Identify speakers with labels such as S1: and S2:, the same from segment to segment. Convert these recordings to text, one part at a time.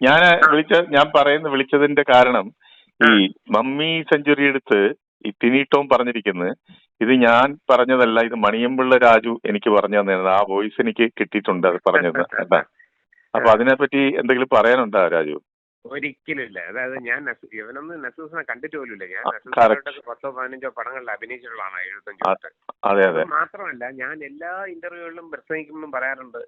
S1: ഞാൻ വിളിച്ച ഞാൻ പറയുന്ന വിളിച്ചതിന്റെ കാരണം ഈ മമ്മി സെഞ്ചുറി എടുത്ത് ഈ തിനീട്ടോം പറഞ്ഞിരിക്കുന്നത് ഇത് ഞാൻ പറഞ്ഞതല്ല ഇത് മണിയമ്പിള്ള രാജു എനിക്ക് പറഞ്ഞു തന്നിരുന്നത്. ആ വോയിസ് എനിക്ക് കിട്ടിയിട്ടുണ്ട് അത് പറഞ്ഞത് കേട്ടാ അപ്പൊ അതിനെപ്പറ്റി എന്തെങ്കിലും പറയാനുണ്ടോ രാജു?
S2: ഒരിക്കലും ഇല്ല അതായത് ഞാൻ ഇവനൊന്നും നസൂസിനെ കണ്ടിട്ട് പോലുമില്ല. ഞാൻ നസൂസിനോട്ടൊക്കെ പത്തോ പതിനഞ്ചോ പടങ്ങളിൽ അഭിനയിച്ചിട്ടുള്ളതാണ് എഴുപത്തഞ്ച്
S1: അതെ അതെ.
S2: മാത്രമല്ല ഞാൻ എല്ലാ ഇന്റർവ്യൂകളിലും പ്രസംഗിക്കുമ്പോഴും പറയാറുണ്ട്.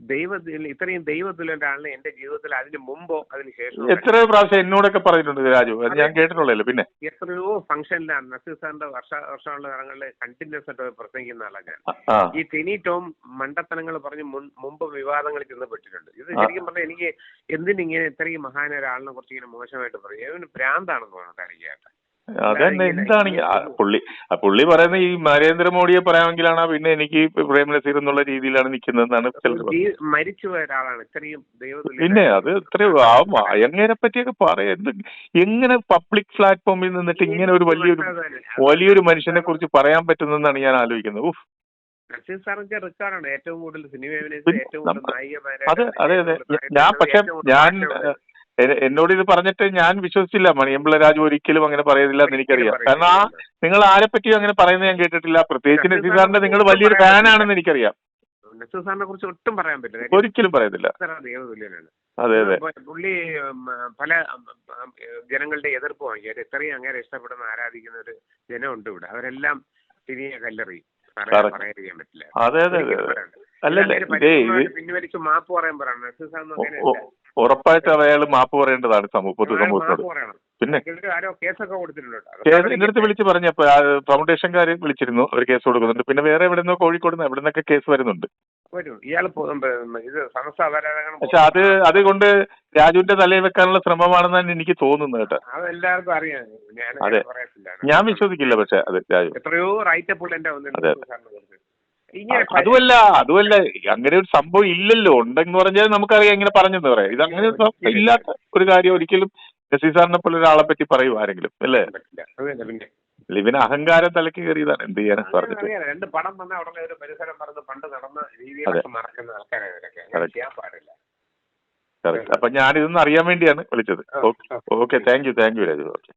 S2: ദൈവത്തിൽ ഇത്രയും ദൈവത്തിൽ ഒരാളിനെ എന്റെ ജീവിതത്തിൽ അതിന് മുമ്പോ അതിന് ശേഷമോ
S1: എത്ര പ്രാവശ്യം എന്നോടൊക്കെ പറഞ്ഞിട്ടുണ്ട് രാജു. അത് ഞാൻ കേട്ടിട്ടുള്ളല്ലോ പിന്നെ.
S2: എത്രയോ ഫംഗ്ഷനിലാണ് നസീർ സാറിന്റെ വർഷ വർഷമുള്ള കാലങ്ങളിൽ കണ്ടിന്യൂസ് ആയിട്ട് പ്രസംഗിക്കുന്ന ആളാണ് ഞാൻ. ഈ ടെനി ടോം മണ്ടത്തനങ്ങൾ പറഞ്ഞ് മുമ്പ് വിവാദങ്ങളിൽ ചെന്നപ്പെട്ടിട്ടുണ്ട് ഇത്. ശരിക്കും പറഞ്ഞാൽ എനിക്ക് എന്തിനിങ്ങനെ ഇത്രയും മഹാന ഒരാളിനെ കുറിച്ച് ഇങ്ങനെ മോശമായിട്ട് പറയും? ഇവന് ഭ്രാന്താണെന്ന് തോന്നുന്നു തനിക്കായിട്ട്
S1: അതന്നെ എന്താണ് പുള്ളി ആ പുള്ളി പറയുന്ന ഈ നരേന്ദ്രമോദിയെ പറയാമെങ്കിലാണ് പിന്നെ എനിക്ക് പ്രേം നസീർ എന്നുള്ള രീതിയിലാണ് നിൽക്കുന്നതെന്നാണ്
S2: മരിച്ചുപോയ ഒരാളാണ്. ഇത്രയും
S1: പിന്നെ അത് ഇത്രയും ആ എങ്ങനെ പറ്റിയൊക്കെ പറയാ. എന്ത് എങ്ങനെ പബ്ലിക് പ്ലാറ്റ്ഫോമിൽ നിന്നിട്ട് ഇങ്ങനെ ഒരു വലിയൊരു വലിയൊരു മനുഷ്യനെ കുറിച്ച് പറയാൻ പറ്റുന്നതെന്നാണ് ഞാൻ ആലോചിക്കുന്നത്. ഉഫ്.
S2: ഏറ്റവും കൂടുതൽ സിനിമ അഭിനയിച്ച ഏറ്റവും കൂടുതൽ നായികമാരെ
S1: അതെ അതെ അതെ. ഞാൻ പക്ഷെ ഞാൻ എന്നോട് ഇത് പറഞ്ഞിട്ട് ഞാൻ വിശ്വസിച്ചില്ല. മണിയമ്പിള്ള രാജു ഒരിക്കലും അങ്ങനെ പറയുന്നില്ല എന്ന് എനിക്കറിയാം. കാരണം ആ നിങ്ങൾ ആരെ പറ്റിയും അങ്ങനെ പറയുന്നത് ഞാൻ കേട്ടിട്ടില്ല. പ്രത്യേകിച്ച് നസീർ സാറിന്റെ നിങ്ങൾ വലിയൊരു ഫാനാണെന്ന് എനിക്കറിയാം.
S2: സാറിനെ കുറിച്ച് ഒട്ടും പറയാൻ പറ്റില്ല.
S1: ഒരിക്കലും പറയുന്നില്ല
S2: ദൈവതുല്യനാണ്
S1: അതെ അതെ.
S2: പുള്ളി പല ജനങ്ങളുടെ എതിർപ്പ് വാങ്ങിയത് ഇത്രയും അങ്ങനെ ഇഷ്ടപ്പെടുന്ന ആരാധിക്കുന്ന ഒരു ജനമുണ്ട് ഇവിടെ. അവരെല്ലാം തിരികെ കല്ലെറി പറയാൻ പറ്റില്ല. പിൻവലിച്ച് മാപ്പ് പറയാൻ പറയണം. നസീർ സാറിന്
S1: ഒ-
S2: അങ്ങനെയല്ല.
S1: ഉറപ്പായിട്ട് അയാൾ മാപ്പ് പറയേണ്ടതാണ് സമൂഹ പൊതു
S2: അയാൾ
S1: സമൂഹത്തോട്. പിന്നെ. കേസ് എന്റെ അടുത്ത് വിളിച്ച് പറഞ്ഞപ്പോ ഫൗണ്ടേഷൻകാര് ഫൗണ്ടേഷൻകാർ വിളിച്ചിരുന്നു അവർ കേസ് കൊടുക്കുന്നുണ്ട്. പിന്നെ വേറെ എവിടെ നിന്നോ കോഴിക്കോട് നിന്ന് എവിടെ നിന്നൊക്കെ കേസ് വരുന്നുണ്ട്. പക്ഷെ അത് അതുകൊണ്ട് രാജുവിന്റെ തലയിൽ വെക്കാനുള്ള ശ്രമമാണെന്നാണ് എനിക്ക് തോന്നുന്നത് കേട്ടോ.
S2: അതെല്ലാവർക്കും അറിയാം. ഞാൻ
S1: അതെ. ഞാൻ വിശ്വസിക്കില്ല പക്ഷെ അത് രാജു.
S2: എത്രയോ വന്നിട്ടുണ്ട്
S1: അതെ.
S2: നസീർ സാറിനെ കുറിച്ച്. ഇങ്ങനെ
S1: അതുമല്ല അതുമല്ല അങ്ങനെ ഒരു സംഭവം ഇല്ലല്ലോ. ഉണ്ടെന്ന് പറഞ്ഞാൽ നമുക്കറിയാം ഇങ്ങനെ പറഞ്ഞെന്ന് പറയാം. ഇത് അങ്ങനെ ഇല്ലാത്ത ഒരു കാര്യം ഒരിക്കലും നസീർ സാറിനെ പോലെ ഒരാളെ പറ്റി പറയൂ ആരെങ്കിലും അല്ലേ?
S2: ലിവിന്
S1: ഇവന് അഹങ്കാരം തലക്ക് കയറിയതാണ്. എന്ത് ചെയ്യാനും
S2: പറഞ്ഞത് രണ്ട് പടം വന്ന ഉടനെ ഒരു പരിസരം പറഞ്ഞ് പണ്ട് നടന്ന രീതിയിലൊക്കെ മറക്കുന്ന ആൾക്കാരെ. ചെയ്യാൻ പാടില്ല.
S1: കറക്റ്റ്. അപ്പൊ ഞാനിതൊന്നും അറിയാൻ വേണ്ടിയാണ് വിളിച്ചത്. Okay. Okay thank you thank you Raju. Okay.